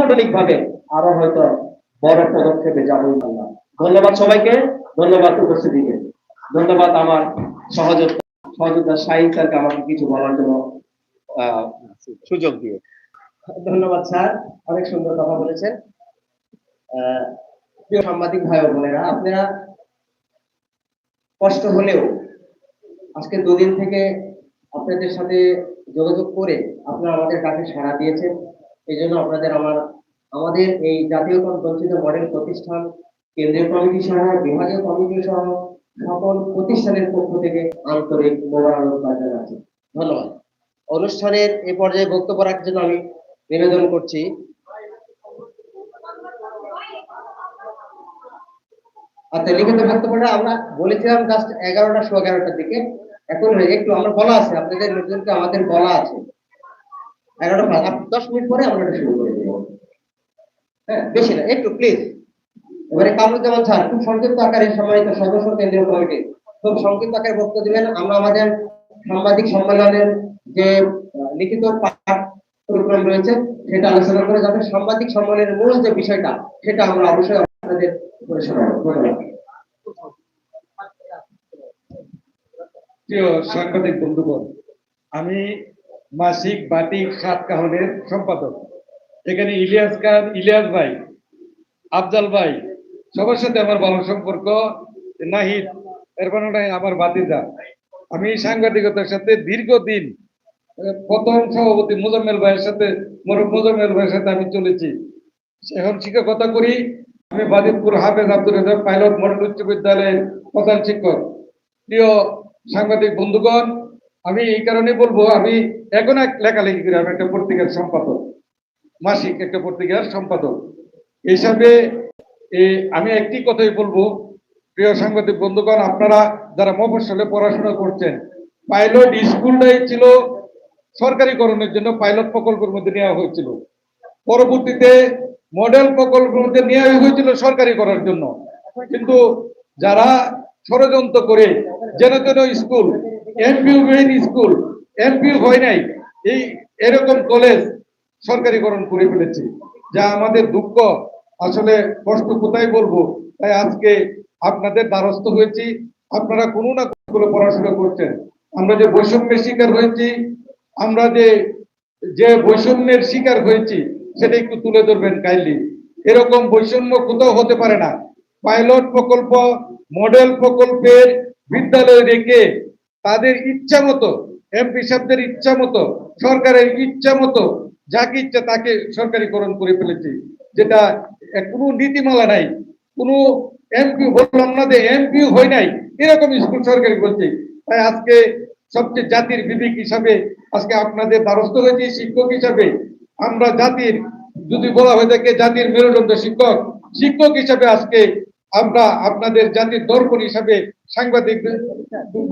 সাংগঠনিক ভাবে আরও হয়তো বড় পদক্ষেপে যাব ইনশাআল্লাহ। ধন্যবাদ সবাইকে, ধন্যবাদ উপস্থিতিকে ধন্যবাদ আমার সহযোগিতা সহযোগিতা স্যারকে আমাকে কিছু বলার জন্য সুযোগ দিয়ে। ধন্যবাদ স্যার, অনেক সুন্দর কথা বলেছেন। প্রিয় সাংবাদিক ভাই বোনেরা, আপনারা কষ্ট হলেও আজকে দুদিন থেকে আপনাদের সাথে যোগাযোগ করে আপনারা আমাদের কাছে সাড়া দিয়েছেন। এই জন্য আপনাদের আমার, আমাদের এই জাতীয় বঞ্চিত মডেল প্রতিষ্ঠান, কেন্দ্রীয় কমিটি সহ বিভাগীয় কমিটি সহ সকল প্রতিষ্ঠানের পক্ষ থেকে আন্তরিক মোবারকবাদ ধন্যবাদ। অনুষ্ঠানের এ পর্যায়ে বক্তব্য রাখার জন্য আমি নিবেদন করছি। আচ্ছা লিখিত বক্তব্যটা আমরা বলেছিলাম জাস্ট এগারোটা শো এগারোটার দিকে। এখন একটু আমরা বলা আছে, আপনাদের লোকজনকে আমাদের বলা আছে। এগারোটা দশ মিনিট পরে আমরা হ্যাঁ বেশি না, একটু প্লিজ এবারে সংক্ষিপ্ত কমিটি। বক্তব্য আমরা আমাদের সাংবাদিক সম্মেলনের যে লিখিত পাঠ রয়েছে, সেটা আলোচনা করে যাতে সাংবাদিক সম্মেলনের মূল যে বিষয়টা, সেটা আমরা অবশ্যই আপনাদের সাংবাদিক বন্ধুগণ, আমি মাসিক বাটিক সাত কাহনের সম্পাদক। এখানে ইলিয়াস খান ইলিয়াস ভাই, আফজাল ভাই, সবার সাথে আমার ভালো সম্পর্ক। নাহিদ, এর নাই আমার বাতিজা আমি সাংবাদিকতার সাথে দীর্ঘদিন প্রথম সভাপতি মোজাম্মেল ভাইয়ের সাথে, মোর- মোজাম্মেল ভাইয়ের সাথে আমি চলেছি। এখন শিক্ষকতা করি, আমি বাদিতপুর হাফেজ আব্দুল পাইলট মডেল উচ্চ বিদ্যালয়ের প্রধান শিক্ষক। প্রিয় সাংবাদিক বন্ধুগণ আমি এই কারণে বলব, আমি এখন এক লেখালেখি করি, আমি একটা পত্রিকার সম্পাদক, মাসিক একটা পত্রিকার সম্পাদক। হিসাবে আমি একটি কথাই বলব, প্রিয় সাংবাদিক বন্ধুগণ, আপনারা যারা মফস্বলে পড়াশোনা করছেন, পাইলট স্কুলটাই ছিল সরকারিকরণের জন্য পাইলট প্রকল্পের মধ্যে নেওয়া হয়েছিল। পরবর্তীতে মডেল প্রকল্পের মধ্যে নেওয়া হয়েছিল সরকারি করার জন্য। কিন্তু যারা ষড়যন্ত্র করে, যেন তেন school MPO main school, MPO হয় নাই। এই এরকম কলেজ সরকারিকরণ করে ফেলেছে, যা আমাদের দুঃখ। আসলে কষ্ট কোথায় বলব? তাই আজকে আপনাদের দ্বারস্থ হয়েছি। আপনারা কোনো না কোনো পড়াশোনা করছেন। আমরা যে বৈষম্যের শিকার হয়েছি, আমরা যে যে বৈষম্যের শিকার হয়েছি, সেটা একটু তুলে ধরবেন কাইন্ডলি। এরকম বৈষম্য কোথাও হতে পারে না। পাইলট প্রকল্প, মডেল প্রকল্পের বিদ্যালয়ে রেখে তাদের ইচ্ছা মতো, এমপি সাহেবদের ইচ্ছা মতো, সরকারের ইচ্ছা মতো, যাকে ইচ্ছা তাকে সরকারিকরণ করে ফেলেছে। যেটা কোনো নীতিমালা নাই, কোনো এমপি বললাম না যে এমপি হয় নাই, এরকম স্কুল সরকারি বলছে। তাই আজকে সবচেয়ে জাতির বিবেক হিসাবে আজকে আপনাদের দ্বারস্থ হয়েছি শিক্ষক হিসাবে। আমরা জাতির, যদি বলা হয়ে থাকে জাতির মেরুদণ্ড শিক্ষক শিক্ষক হিসাবে আজকে আমরা আপনাদের জাতির দর্পণ হিসাবে সাংবাদিক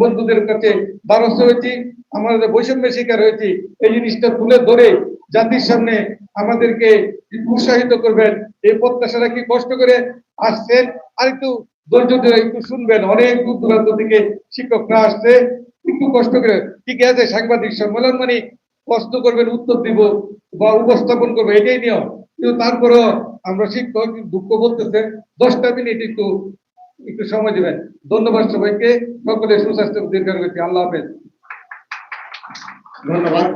বন্ধুদের কাছে দ্বারস্থ হয়েছি আমাদের বৈষম্যের শিকার হয়েছি। এই জিনিসটা তুলে ধরে জাতির সামনে আমাদেরকে উৎসাহিত করবেন। এই প্রত্যাশাটা কি কষ্ট করে আসছেন? আর একটু ধৈর্য ধরে একটু শুনবেন। অনেক দূর দূরান্ত থেকে শিক্ষকরা আসছে। একটু কষ্ট করে ঠিক আছে, সাংবাদিক সম্মেলন মানে কষ্ট করবেন, উত্তর দিব বা উপস্থাপন করব এটাই নিয়ম। কিন্তু তারপরেও আমরা শিক্ষক দুঃখ বলতেছে, দশটা মিনিট একটু একটু সময় দিবেন। ধন্যবাদ সবাইকে, সকলে সুস্বাস্থ্য করছি আল্লাহ হাফেজ। ধন্যবাদ।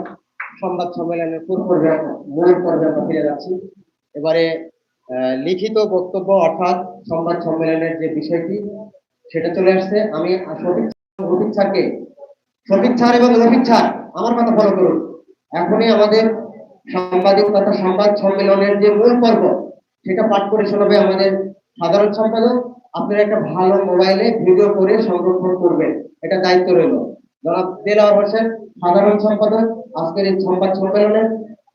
সংবাদ সম্মেলনের পূর্ব মূল আমরা ফিরে যাচ্ছি। এবারে লিখিত বক্তব্য অর্থাৎ সংবাদ সম্মেলনের যে বিষয়টি, সেটা চলে আসছে। আমি শফিক রফিক স্যারকে এবং রফিক স্যার, আমার কথা ফলো করুন। এখনই আমাদের সাংবাদিক তথা সংবাদ সম্মেলনের যে মূল পর্ব সেটা পাঠ করে শোনাবে আমাদের সাধারণ সম্পাদক। আপনারা একটা ভালো মোবাইলে ভিডিও করে সংরক্ষণ করবেন। এটা দায়িত্ব রইল। জনাব দেলাওয়ার হোসেন সাধারণ সম্পাদক আজকের এই সংবাদ সম্মেলনের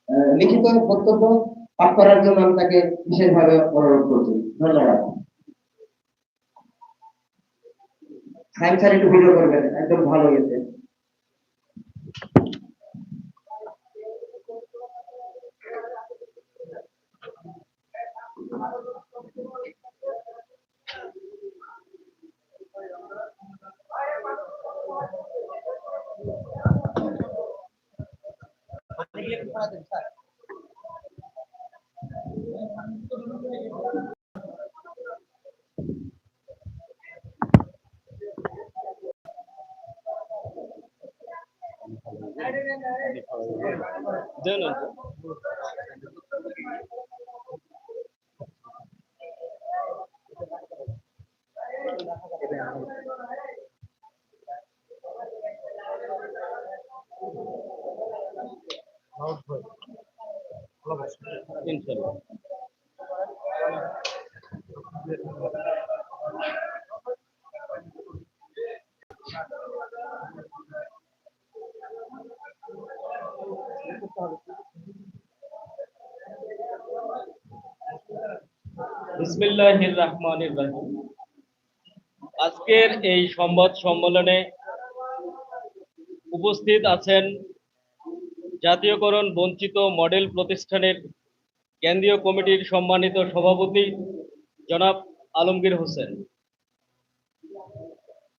আহ, লিখিত বক্তব্য পাঠ করার জন্য আমি তাকে বিশেষভাবে অনুরোধ করছি। ধন্যবাদ। সাইম স্যার একটু ভিডিও করবেন। একদম ভালো গেছে ఇదేనండి বিসমিল্লাহির রহমানির রহিম আজকের এই সংবাদ সম্মেলনে উপস্থিত আছেন জাতীয়করণ বঞ্চিত মডেল প্রতিষ্ঠানের কেন্দ্রীয় কমিটির সম্মানিত সভাপতি জনাব আলমগীর হোসেন।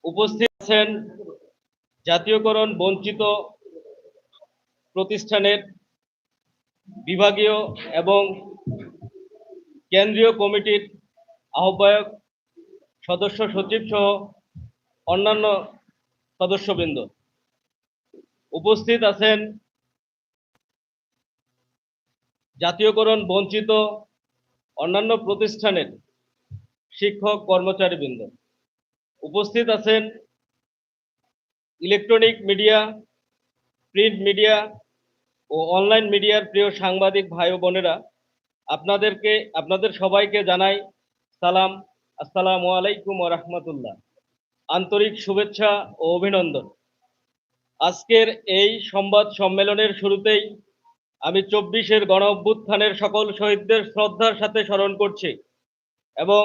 উপস্থিত আছেন জাতীয়করণ বঞ্চিত প্রতিষ্ঠানের বিভাগীয় এবং কেন্দ্রীয় কমিটির আহ্বায়ক, সদস্য সচিব সহ অন্যান্য সদস্যবৃন্দ। উপস্থিত আছেন জাতীয়করণ বঞ্চিত অন্যান্য প্রতিষ্ঠানের শিক্ষক কর্মচারীবৃন্দ। উপস্থিত আছেন ইলেকট্রনিক মিডিয়া, প্রিন্ট মিডিয়া ও অনলাইন মিডিয়ার প্রিয় সাংবাদিক ভাই বোনেরা। আপনাদেরকে, আপনাদের সবাইকে জানাই সালাম। আসসালামু আলাইকুম রাহমাতুল্লাহ। আন্তরিক শুভেচ্ছা ও অভিনন্দন। আজকের এই সংবাদ সম্মেলনের শুরুতেই আমি চব্বিশের গণ অভ্যুত্থানের সকল শহীদদের শ্রদ্ধার সাথে স্মরণ করছি এবং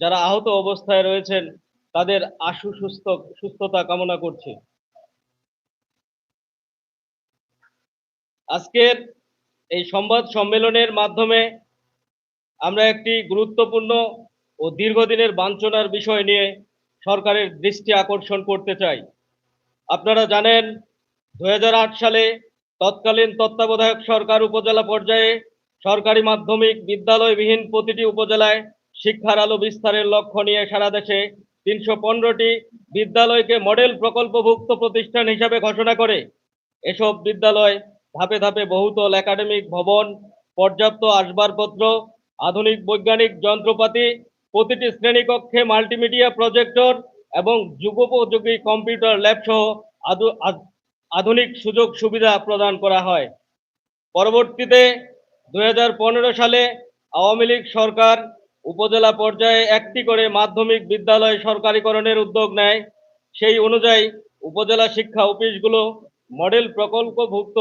যারা আহত অবস্থায় রয়েছেন, তাদের আশু সুস্থ, সুস্থতা কামনা করছি। আজকের এই সংবাদ সম্মেলনের মাধ্যমে আমরা একটি গুরুত্বপূর্ণ ও দীর্ঘদিনের বাঞ্ছনার বিষয় নিয়ে সরকারের দৃষ্টি আকর্ষণ করতে চাই। আপনারা জানেন দু হাজার আট সালে তৎকালীন তত্ত্বাবধায়ক সরকার উপজেলা পর্যায়ে সরকারি মাধ্যমিক বিদ্যালয়বিহীন প্রতিটি উপজেলায় শিক্ষার আলো বিস্তারের লক্ষ্য নিয়ে সারা দেশে তিনশো পনেরোটি বিদ্যালয়কে মডেল প্রকল্পভুক্ত প্রতিষ্ঠান হিসাবে ঘোষণা করে এসব বিদ্যালয় ধাপে ধাপে বহুতল একাডেমিক ভবন, পর্যাপ্ত আসবাবপত্র, আধুনিক বৈজ্ঞানিক যন্ত্রপাতি, প্রতিটি শ্রেণীকক্ষে মাল্টিমিডিয়া প্রজেক্টর এবং যুগোপযোগী কম্পিউটার ল্যাব সহ আধু- আধ- আধুনিক সুযোগ সুবিধা প্রদান করা হয়। পরবর্তীতে দুই হাজার পনেরো সালে আওয়ামী লীগ সরকার উপজেলা পর্যায়ে একটি করে মাধ্যমিক বিদ্যালয় সরকারিকরণের উদ্যোগ নেয়। সেই অনুযায়ী উপজেলা শিক্ষা অফিসগুলো মডেল প্রকল্পভুক্ত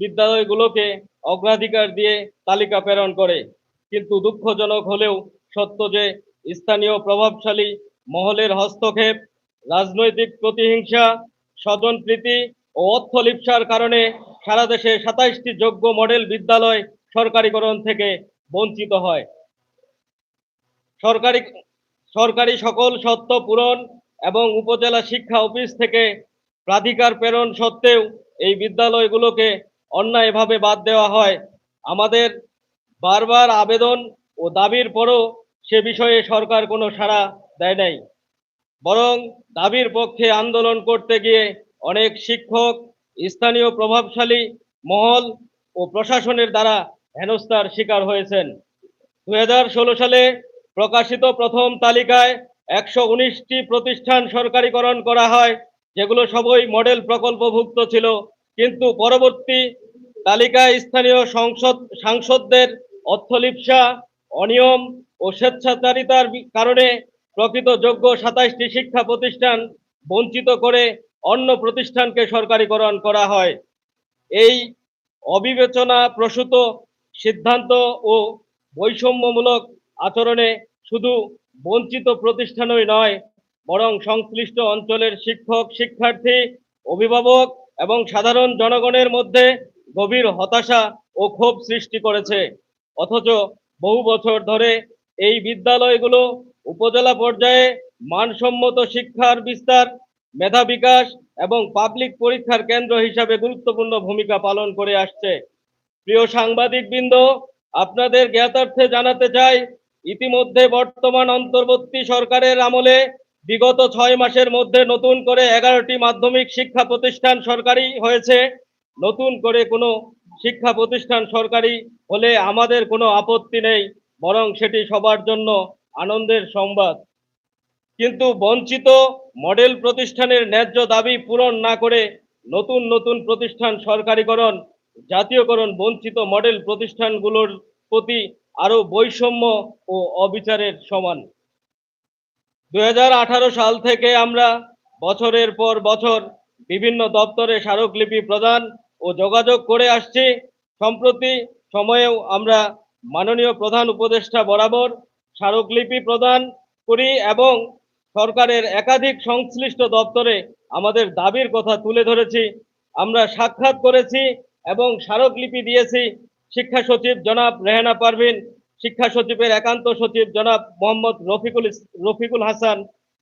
বিদ্যালয়গুলোকে অগ্রাধিকার দিয়ে তালিকা প্রেরণ করে। কিন্তু দুঃখজনক হলেও সত্য যে স্থানীয় প্রভাবশালী মহলের হস্তক্ষেপ, রাজনৈতিক প্রতিহিংসা স্বজনপ্রীতি ও অর্থলিপ্সার কারণে সারা দেশে সাতাইশটি যোগ্য মডেল বিদ্যালয় সরকারিকরণ থেকে বঞ্চিত হয়। সরকারি সরকারি সকল সত্য পূরণ এবং উপজেলা শিক্ষা অফিস থেকে প্রাধিকার প্রেরণ সত্ত্বেও এই বিদ্যালয়গুলোকে অন্যায়ভাবে বাদ দেওয়া হয়। আমাদের বারবার আবেদন ও দাবির পরও সে বিষয়ে সরকার কোনো সাড়া দেয় নাই। বরং দাবির পক্ষে আন্দোলন করতে গিয়ে অনেক শিক্ষক, স্থানীয় প্রভাবশালী, মহল ও প্রশাসনের দ্বারা হেনস্থার শিকার হয়েছেন। দু হাজার ষোলো সালে প্রকাশিত প্রথম তালিকায় একশো উনিশটি প্রতিষ্ঠান সরকারিকরণ করা হয়, যেগুলো সবই মডেল প্রকল্পভুক্ত ছিল। কিন্তু পরবর্তী তালিকায় স্থানীয় সংসদ, সাংসদদের অর্থলিপ্সা, অনিয়ম ও স্বেচ্ছাচারিতার কারণে প্রকৃত যোগ্য সাতাইশটি শিক্ষা প্রতিষ্ঠান বঞ্চিত করে অন্য প্রতিষ্ঠানকে সরকারিকরণ করা হয়। এই অবিবেচনা প্রসূত সিদ্ধান্ত ও বৈষম্যমূলক আচরণে শুধু বঞ্চিত প্রতিষ্ঠানই নয়, বরং সংশ্লিষ্ট অঞ্চলের শিক্ষক, শিক্ষার্থী, অভিভাবক এবং সাধারণ জনগণের মধ্যে গভীর হতাশা ও ক্ষোভ সৃষ্টি করেছে। অথচ বহু বছর ধরে এই বিদ্যালয়গুলো উপজেলা পর্যায়ে মানসম্মত শিক্ষার বিস্তার, মেধা বিকাশ এবং পাবলিক পরীক্ষার কেন্দ্র হিসাবে গুরুত্বপূর্ণ ভূমিকা পালন করে আসছে। প্রিয় সাংবাদিক বৃন্দ আপনাদের জ্ঞাতার্থে জানাতে চাই, ইতিমধ্যে বর্তমান অন্তর্বর্তী সরকারের আমলে বিগত ছয় মাসের মধ্যে নতুন করে এগারোটি মাধ্যমিক শিক্ষা প্রতিষ্ঠান সরকারি হয়েছে। নতুন করে কোনো শিক্ষা প্রতিষ্ঠান সরকারি হলে আমাদের কোনো আপত্তি নেই, বরং সেটি সবার জন্য আনন্দের সংবাদ। কিন্তু বঞ্চিত মডেল প্রতিষ্ঠানের ন্যায্য দাবি পূরণ না করে নতুন নতুন প্রতিষ্ঠান সরকারিকরণ, জাতীয়করণ বঞ্চিত মডেল প্রতিষ্ঠানগুলোর প্রতি আরও বৈষম্য ও অবিচারের সমান। দু হাজার আঠারো সাল থেকে আমরা বছরের পর বছর বিভিন্ন দপ্তরে স্মারকলিপি প্রদান ও যোগাযোগ করে আসছি। সম্প্রতি সময়েও আমরা মাননীয় প্রধান উপদেষ্টা বরাবর স্মারকলিপি প্রদান করি এবং সরকারের একাধিক সংশ্লিষ্ট দপ্তরে আমাদের দাবির কথা তুলে ধরেছি। আমরা সাক্ষাৎ করেছি এবং স্মারকলিপি দিয়েছি। শিক্ষা সচিব জনাব রেহানা পারভিন শিক্ষা সচিবের একান্ত সচিব জনাব মোহাম্মদ রফিকুল রফিকুল হাসান,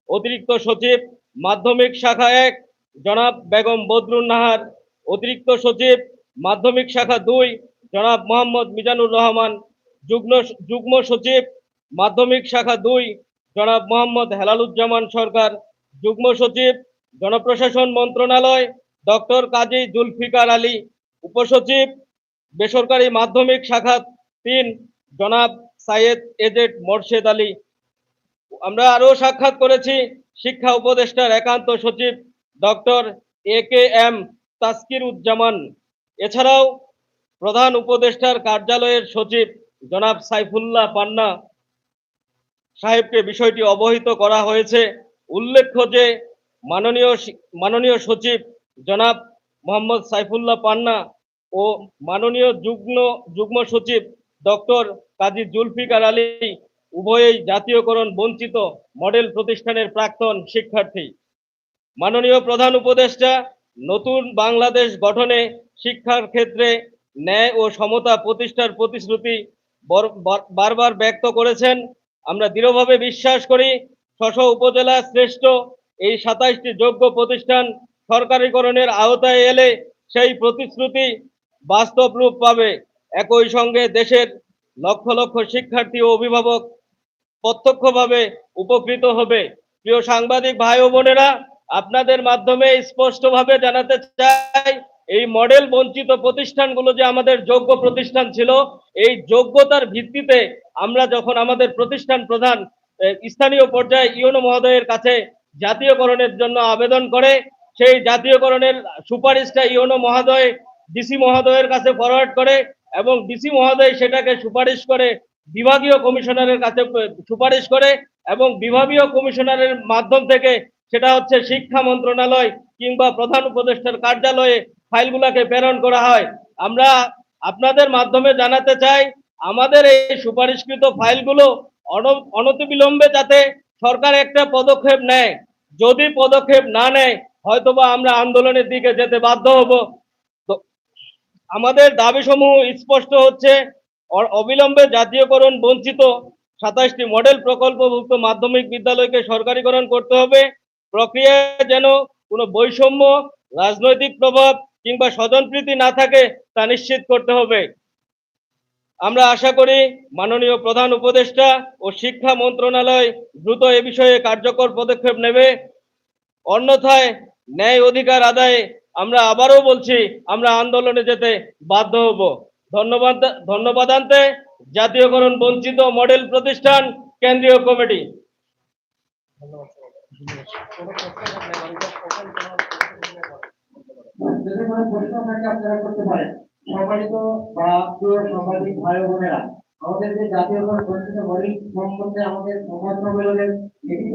অতিরিক্ত সচিব মাধ্যমিক শাখা এক জনাব বেগম বদরুন নাহার, অতিরিক্ত সচিব মাধ্যমিক শাখা দুই জনাব মোহাম্মদ মিজানুর রহমান যুগ্ম যুগ্ম সচিব মাধ্যমিক শাখা দুই জনাব মোহাম্মদ হেলালুজ্জামান সরকার, যুগ্ম সচিব জনপ্রশাসন মন্ত্রণালয় ডক্টর কাজী জুলফিকার আলী, উপসচিব বেসরকারি মাধ্যমিক শাখা তিন জনাব সাইয়েদ এজেড মোর্শেদ আলী। আমরা আরও সাক্ষাৎ করেছি শিক্ষা উপদেষ্টার একান্ত সচিব doctor A K M Taskir Uzzaman এছাড়াও প্রধান উপদেষ্টার কার্যালয়ের সচিব জনাব সাইফুল্লাহ পান্না। সাহেবকে বিষয়টি অবহিত করা হয়েছে। উল্লেখ্য যে মাননীয় মাননীয় সচিব জনাব মোহাম্মদ সাইফুল্লাহ পান্না ও মাননীয় যুগ্ম যুগ্ম সচিব ডক্টর কাজী জুলফিকার আলী উভয়েই জাতীয়করণ বঞ্চিত মডেল প্রতিষ্ঠানের প্রাক্তন শিক্ষার্থী। মাননীয় প্রধান উপদেষ্টা, নতুন বাংলাদেশ গঠনে শিক্ষার ক্ষেত্রে ন্যায় ও সমতা প্রতিষ্ঠার প্রতিশ্রুতি বারবার ব্যক্ত করেছেন। আমরা দৃঢ়ভাবে বিশ্বাস করি, শশ উপজেলা শ্রেষ্ঠ এই সাতাইশটি যোগ্য প্রতিষ্ঠান সরকারিকরণের আওতায় এলে সেই প্রতিশ্রুতি বাস্তব রূপ পাবে। একই সঙ্গে দেশের লক্ষ লক্ষ শিক্ষার্থী ও অভিভাবক প্রত্যক্ষভাবে উপকৃত হবে। প্রিয় সাংবাদিক ভাই ও বোনেরা, আপনাদের মাধ্যমে স্পষ্টভাবে জানাতে চাই, এই মডেল বঞ্চিত প্রতিষ্ঠানগুলো যে আমাদের যোগ্য প্রতিষ্ঠান ছিল, এই যোগ্যতার ভিত্তিতে আমরা যখন আমাদের প্রতিষ্ঠান প্রধান স্থানীয় পর্যায়ে ইউনো মহোদয়ের কাছে জাতীয়করণের জন্য আবেদন করে, সেই জাতীয়করণের সুপারিশটা ইউনো মহোদয়, ডিসি মহোদয়ের কাছে ফরওয়ার্ড করে এবং ডিসি মহোদয় সেটাকে সুপারিশ করে বিভাগীয় কমিশনারের কাছে সুপারিশ করে এবং বিভাগীয় কমিশনারের মাধ্যম থেকে সেটা হচ্ছে শিক্ষা মন্ত্রণালয় কিংবা প্রধান উপদেষ্টার কার্যালয়ে ফাইলগুলোকে প্রেরণ করা হয়। আমরা আপনাদের মাধ্যমে জানাতে চাই, আমাদের এই সুপারিশকৃত ফাইলগুলো অন- অনতিবিলম্বে যাতে সরকার একটা পদক্ষেপ নেয়। যদি পদক্ষেপ না নেয়, হয়তোবা আমরা আন্দোলনের দিকে যেতে বাধ্য হব। আমাদের দাবিসমূহ স্পষ্ট হচ্ছে। অবিলম্বে জাতীয়করণ বঞ্চিত সাতাশটি মডেল প্রকল্পভুক্ত মাধ্যমিক বিদ্যালয়কে সরকারিকরণ করতে হবে। প্রক্রিয়ায় যেন কোনো বৈষম্য, রাজনৈতিক প্রভাব কিংবা স্বজনপ্রীতি না থাকে তা নিশ্চিত করতে হবে। আমরা আশা করি মাননীয় প্রধান উপদেষ্টা ও শিক্ষা মন্ত্রণালয় দ্রুত এ বিষয়ে কার্যকর পদক্ষেপ নেবে। অন্যথায় ন্যায় অধিকার আদায়ে আমরা আবারও বলছি, আমরা আন্দোলনে যেতে বাধ্য হব। ধন্যবাদ, ধন্যবাদান্তে জাতীয়করণ বঞ্চিত মডেল প্রতিষ্ঠান কেন্দ্রীয় কমিটি। আমাদের যে জাতীয় পরিষদের মৌলিক সম্বন্ধে আমাদের সংবাদ সম্মেলনের লিখিত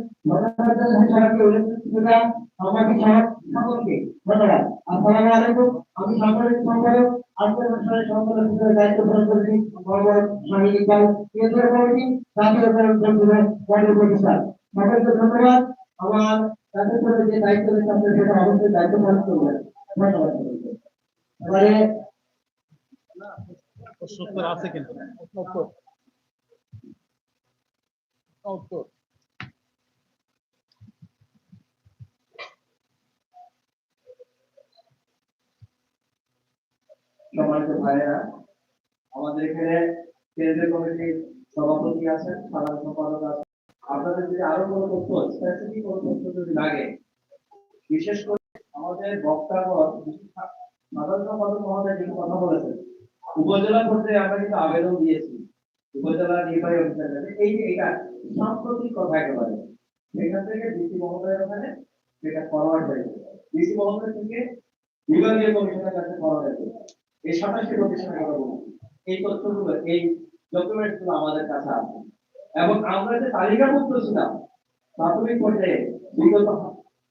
ধন্যবাদ জানাচ্ছি সবাইকে উল্লেখযোগ্য সাংবাদিক সমাজ সকলকে ধন্যবাদ আসসালামু আলাইকুম আমি সাংবাদিক সম্পাদক আজকের অনুষ্ঠানের সম্পাদক হিসেবে দায়িত্ব পালন করছি মোহাম্মদ শাহিদ ইকবাল কেন্দ্রীয় কমিটি জাতীয় কমিটি মডেল প্রতিষ্ঠান সকলকে ধন্যবাদ আমার তাদের সাথে যে দায়িত্ব রয়েছে আপনার সেটা অবশ্যই দায়িত্ব পালন করবেন ধন্যবাদ সকলকে। এবারে প্রশ্নোত্তর আছে কিন্তু সম্মানিত ভাইয়েরা, আমাদের এখানে কেন্দ্রীয় কমিটির সভাপতি আছেন সাধারণ সম্পাদক আছেন। আপনাদের যদি আরও কোনো তথ্য স্পেসিফিক কোনো তথ্য যদি লাগে? বিশেষ করে আমাদের বক্তাগণ সাধারণ সম্পাদক মহোদয় কথা বলেছেন, উপজেলা পর্যায়ে আমরা কিন্তু আবেদন দিয়েছি। উপজেলা নির্বাহী অফিসার এই এটা সাম্প্রতিক কথা একেবারে, সেখান থেকে ডিসি মহোদয়ের ওখানে সেটা ফরওয়ার্ড হয়েছে ডিসি মহোদয় থেকে বিভাগীয় কমিশনের কাছে ফরওয়ার্ড হয়েছে এই সাতাশটি প্রতিষ্ঠানের কথা বলছি এই তথ্যগুলো, এই ডকুমেন্টগুলো আমাদের কাছে আছে। এবং আমরা যে তালিকাভুক্ত ছিলাম, প্রাথমিক পর্যায়ে বিগত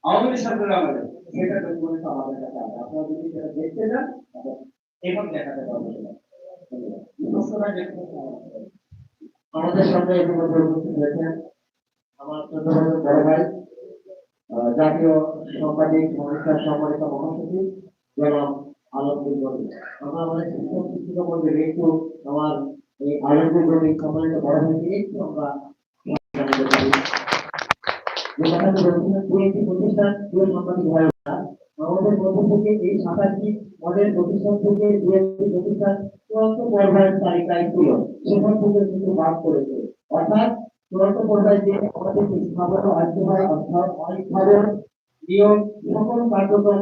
আওয়ামী সরকারের আমাদের সেটা ডকুমেন্ট আমাদের কাছে আছে। আপনারা যদি সেটা দেখতে এবং দেখাতে আমাদের সামনে ইতিমধ্যে উপস্থিত হয়েছেন আমার শ্রদ্ধাভাজন বড় ভাই জাতীয় সাংবাদিক সংস্থার সম্মানিত মহাসচিব জনাব গনি আমরা আমাদের শিক্ষক শিক্ষিকা ভাইরা আমাদের প্রতিষ্ঠান থেকে প্রতিষ্ঠান চূড়ান্ত কিন্তু বাদ করেছে অর্থাৎ চূড়ান্ত যে আমাদের স্থাপন অনেক নিয়ম সকল কার্যক্রম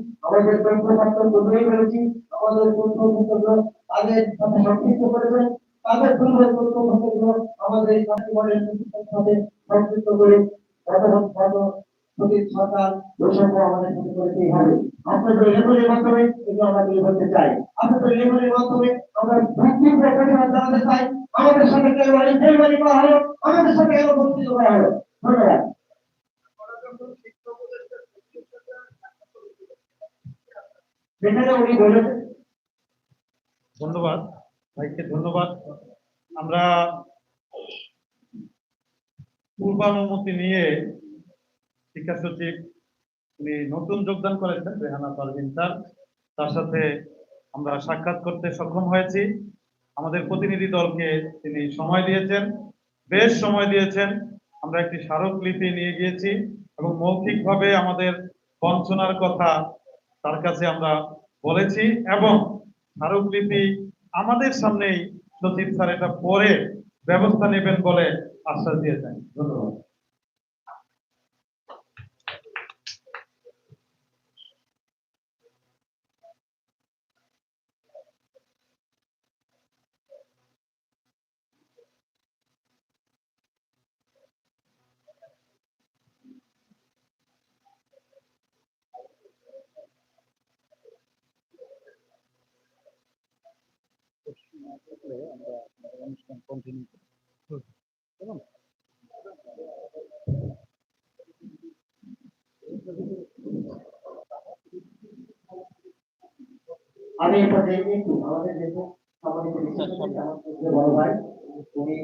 আমাদের তথ্যপত্র প্রথমেই বলেছি আমাদের তাদের সাথে সম্পৃক্ত করেছেন তাদের সুন্দর তথ্যপত্রগুলো আমাদের এই প্রতিষ্ঠানের সাথে সম্পৃক্ত করে আমাদের সাথে আমাদের সাথে আমাদের ধন্যবাদ যেখানে উনি বলেছেন ধন্যবাদ। ভাইকে ধন্যবাদ। আমরা পূর্বানুমতি নিয়ে শিক্ষা সচিব, উনি নতুন যোগদান করেছেন, রেহানা পারভিন তার সাথে আমরা সাক্ষাৎ করতে সক্ষম হয়েছি। আমাদের প্রতিনিধি দলকে তিনি সময় দিয়েছেন, বেশ সময় দিয়েছেন। আমরা একটি স্মারকলিপি নিয়ে গিয়েছি এবং মৌখিকভাবে আমাদের বঞ্চনার কথা তার কাছে আমরা বলেছি এবং স্মারকলিপি আমাদের সামনেই সচিব স্যার এটা পরে ব্যবস্থা নেবেন বলে আশ্বাস দিয়েছেন ধন্যবাদ। আমি এই পর্যায়ে একটু আমাদের দেশে সম্মানিত বিশেষজ্ঞ আমার শ্রদ্ধেয় বড় ভাই উনি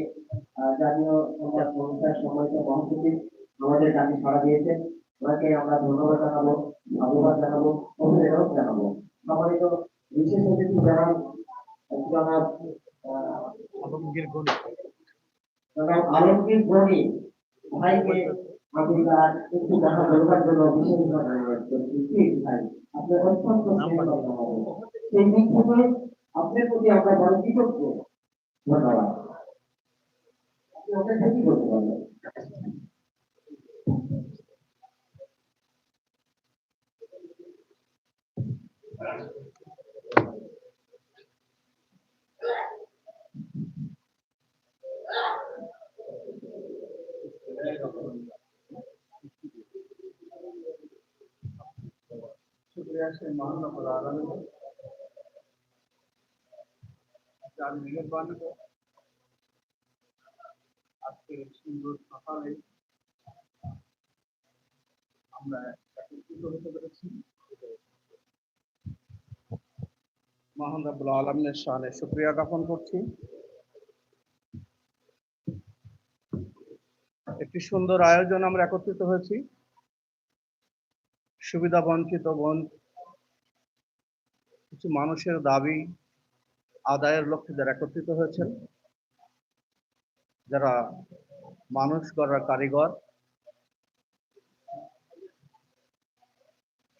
জাতীয় সংস্থার সম্মানিত মহাসচিব আমাদের কাছে সাড়া দিয়েছেন ওনাকে আমরা ধন্যবাদ জানাব সাধুবাদ জানাব অভিনন্দন জানাব। সম্মানিত বিশেষ অতিথি জনাব আলমগীর গনি। আলমগীর গনি ভাইকে একটু জন্য বিশেষ ভাই আপনি অত্যন্ত সেই দিক থেকে আপনার প্রতি আমরা বড় কৃতজ্ঞ। ধন্যবাদ। আপনি ওকে কি করতে পারবেন। শুক্রিয়া আসে মহান রব্বুল আলামিন যার মেহেরবানিতে আজকে এই সুন্দর সকালে আমরা একত্রিত হতে পেরেছি মহান রব্বুল আলমিনের শানে শুক্রিয়া জ্ঞাপন করছি একটি সুন্দর আয়োজন আমরা একত্রিত হয়েছি। সুবিধা বঞ্চিত কিছু মানুষের দাবি আদায়ের লক্ষ্যে যারা একত্রিত হয়েছেন, যারা মানুষ গড়ার কারিগর,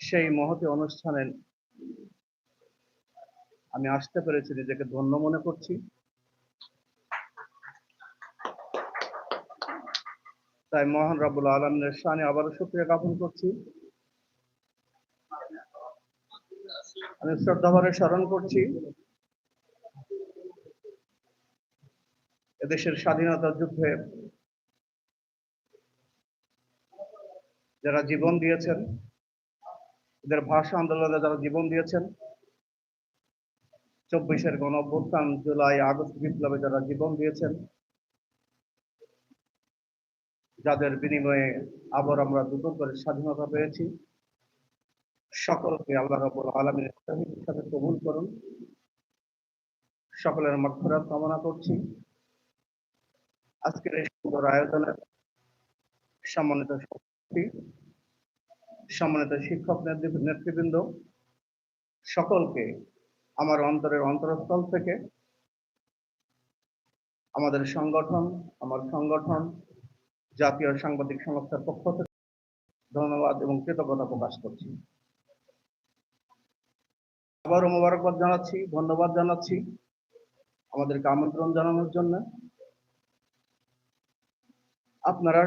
সেই মহতি অনুষ্ঠানে আমি আসতে পেরেছি, নিজেকে ধন্য মনে করছি। তাই মহান রাবুল আলমের শানে আবারও শুক্রিয়া জ্ঞাপন করছি। আমি শ্রদ্ধাভরে স্মরণ করছি, এদেশের স্বাধীনতা যুদ্ধে যারা জীবন দিয়েছেন, এদের ভাষা আন্দোলনে যারা জীবন দিয়েছেন, চব্বিশের গণ অভ্যুত্থান জুলাই আগস্ট বিপ্লবে যারা জীবন দিয়েছেন যাদের বিনিময়ে আবার আমরা দুটো করে স্বাধীনতা পেয়েছি। সকলকে আল্লাহ রাবুল আলমীর সাথে কবুল করুন। সকলের মাগফিরাত কামনা করছি। আজকের এই সুন্দর আয়োজনের সম্মানিত সম্মানিত শিক্ষক নেতৃ- নেতৃবৃন্দ, সকলকে আমার অন্তরের অন্তরস্থল থেকে, আমাদের সংগঠন, আমার সংগঠন জাতীয় সাংবাদিক সংস্থার পক্ষ থেকে ধন্যবাদ এবং কৃতজ্ঞতা প্রকাশ করছি। আবারও মোবারকবাদ জানাচ্ছি, ধন্যবাদ জানাচ্ছি আমাদেরকে আমন্ত্রণ জানানোর জন্য। আপনারা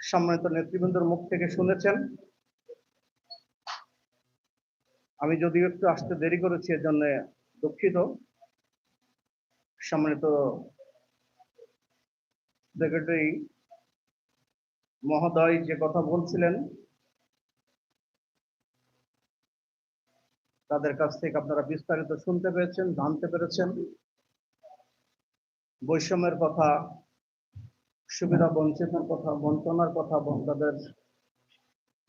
সম্মানিত নেতৃবৃন্দের মুখ থেকে শুনেছেন। আমি যদিও একটু আসতে দেরি করেছি এর জন্য দুঃখিত। সম্মানিত সেক্রেটারি মহোদয় যে কথা বলছিলেন, তাদের কাছ থেকে আপনারা বিস্তারিত শুনতে পেরেছেন জানতে পেরেছেন। বৈষম্যের কথা, সুবিধা বঞ্চিতের কথা, বঞ্চনার কথা তাদের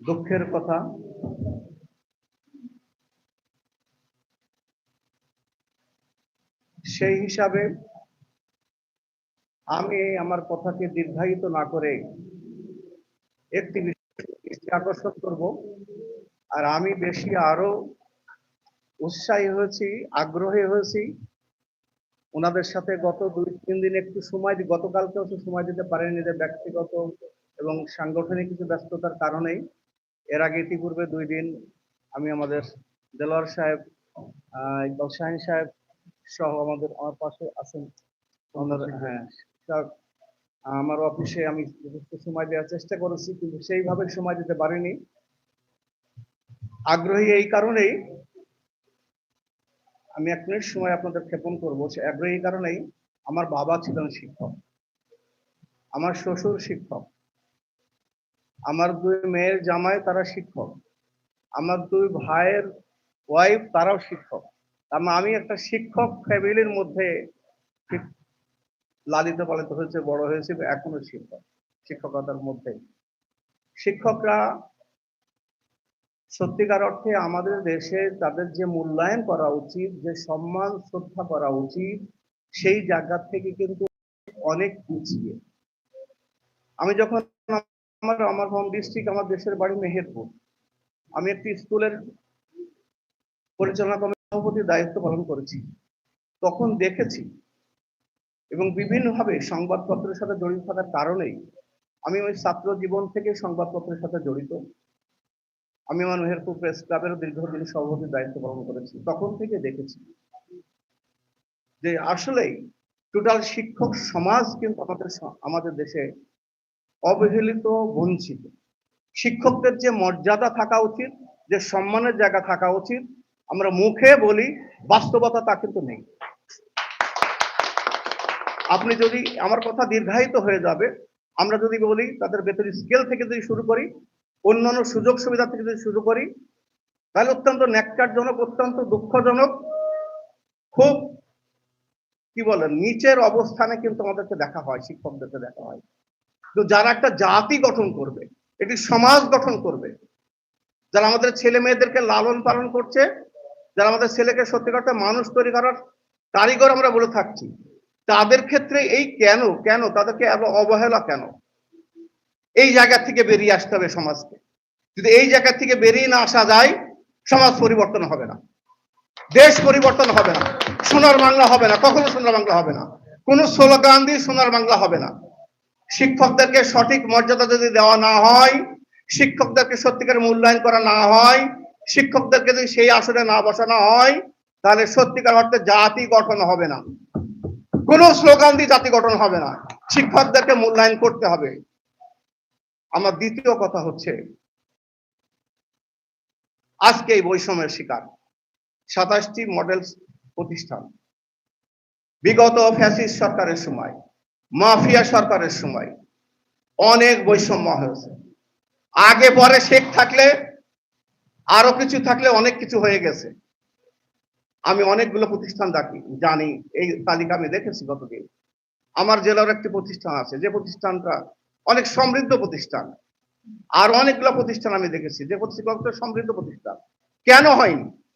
দুঃখের কথা। সেই হিসাবে আমি আমার কথাকে দীর্ঘায়িত না করে একটি বিষয় আকর্ষণ করব। আর আমি বেশি আরও উৎসাহী হয়েছি আগ্রহী হয়েছি। ওনাদের সাথে গত দুই তিন দিন একটু সময় গতকালকেও একটু সময় দিতে পারেনি নিজের ব্যক্তিগত এবং সাংগঠনিক কিছু ব্যস্ততার কারণেই। এর আগে ইতিপূর্বে দুই দিন আমি আমাদের দেলোয়ার সাহেব আহ, ইকবাল শাহিন সাহেব সহ আমাদের আমার পাশে আছেন। হ্যাঁ। আমার অফিসে আমি যথেষ্ট সময় দেওয়ার চেষ্টা করেছি, কিন্তু সেইভাবে সময় দিতে পারিনি। আগ্রহী এই কারণেই আমি এক মিনিট সময় আপনাদের ক্ষেপণ করব। আগ্রহী কারণেই আমার বাবা ছিলেন শিক্ষক, আমার শ্বশুর শিক্ষক, আমার দুই মেয়ের জামাই তারা শিক্ষক, আমার দুই ভাইয়ের ওয়াইফ তারাও শিক্ষক। মানে আমি একটা শিক্ষক ফ্যামিলির মধ্যে লালিত পালিত হয়েছে, বড় হয়েছে এখনও শিক্ষক, শিক্ষকতার মধ্যে। শিক্ষকরা সত্যিকার অর্থে আমাদের দেশে তাদের যে মূল্যায়ন করা উচিত, যে সম্মান, শ্রদ্ধা করা উচিত, সেই জায়গা থেকে কিন্তু অনেক পিছিয়ে। আমি যখন আমার আমার হোম ডিস্ট্রিক্ট আমার দেশের বাড়ি মেহেরপুর, আমি একটি স্কুলের পরিচালনা কমিটির সভাপতির দায়িত্ব পালন করেছি। তখন দেখেছি এবং বিভিন্নভাবে সংবাদপত্রের সাথে জড়িত থাকার কারণেই আমি ওই ছাত্র জীবন থেকে সংবাদপত্রের সাথে জড়িত। আমি আমার মেহেরপুর প্রেস ক্লাবের দীর্ঘদিন সভাপতির দায়িত্ব পালন করেছি। তখন থেকে দেখেছি যে আসলেই টোটাল শিক্ষক সমাজ কিন্তু আমাদের আমাদের দেশে অবহেলিত, বঞ্চিত। শিক্ষকদের যে মর্যাদা থাকা উচিত, যে সম্মানের জায়গা থাকা উচিত, আমরা মুখে বলি, বাস্তবতা তা কিন্তু নেই। আপনি যদি আমার কথা দীর্ঘায়িত হয়ে যাবে, আমরা যদি বলি তাদের বেতন স্কেল থেকে যদি শুরু করি, অন্যান্য সুযোগ সুবিধা থেকে যদি শুরু করি, তাহলে অত্যন্ত ন্যাক্কারজনক, অত্যন্ত দুঃখজনক, খুব, কি বলেন, নিচের অবস্থানে কিন্তু আমাদেরকে দেখা হয়, শিক্ষকদেরকে দেখা হয়। তো যারা একটা জাতি গঠন করবে এটি সমাজ গঠন করবে, যারা আমাদের ছেলে মেয়েদেরকে লালন পালন করছে, যারা আমাদের ছেলেকে সত্যিকার মানুষ তৈরি করার কারিগর আমরা বলে থাকছি তাদের ক্ষেত্রে এই কেন? কেন? তাদেরকে অবহেলা কেন? এই জায়গা থেকে বেরিয়ে আসতে হবে সমাজকে। যদি এই জায়গা থেকে বেরিয়ে না আসা যায়, সমাজ পরিবর্তন হবে না। দেশ পরিবর্তন হবে না। সোনার বাংলা হবে না। কখনো সোনার বাংলা হবে না। কোনো স্লোগান দিয়ে সোনার বাংলা হবে না। শিক্ষকদেরকে সঠিক মর্যাদা যদি দেওয়া না হয়, শিক্ষকদেরকে সত্যিকার মূল্যায়ন করা না হয়, শিক্ষকদেরকে যদি সেই আসনে না বসানো হয়, তাহলে সত্যিকার অর্থে জাতি গঠন হবে না। কোনো স্লোগান দিয়ে জাতি গঠন হবে না। শিক্ষকদেরকে মূল্যায়ন করতে হবে। আমার দ্বিতীয় কথা হচ্ছে, আজকে এই বৈষম্যের শিকার। সাতাশটি মডেল প্রতিষ্ঠান। বিগত ফ্যাসিস্ট সরকারের সময়, মাফিয়া সরকারের সময় অনেক বৈষম্য হয়েছে। আগে পরে শেখ থাকলে, আরও কিছু থাকলে অনেক কিছু হয়ে গেছে। আমি অনেকগুলো প্রতিষ্ঠান দেখি জানি, এই তালিকা আমি দেখেছি গতদিন। আমার জেলার একটি প্রতিষ্ঠান আছে, যে প্রতিষ্ঠানটা অনেক সমৃদ্ধ প্রতিষ্ঠান। আর অনেকগুলো প্রতিষ্ঠান আমি দেখেছি, যে প্রতিষ্ঠান সমৃদ্ধ প্রতিষ্ঠান। কেন হয়নি?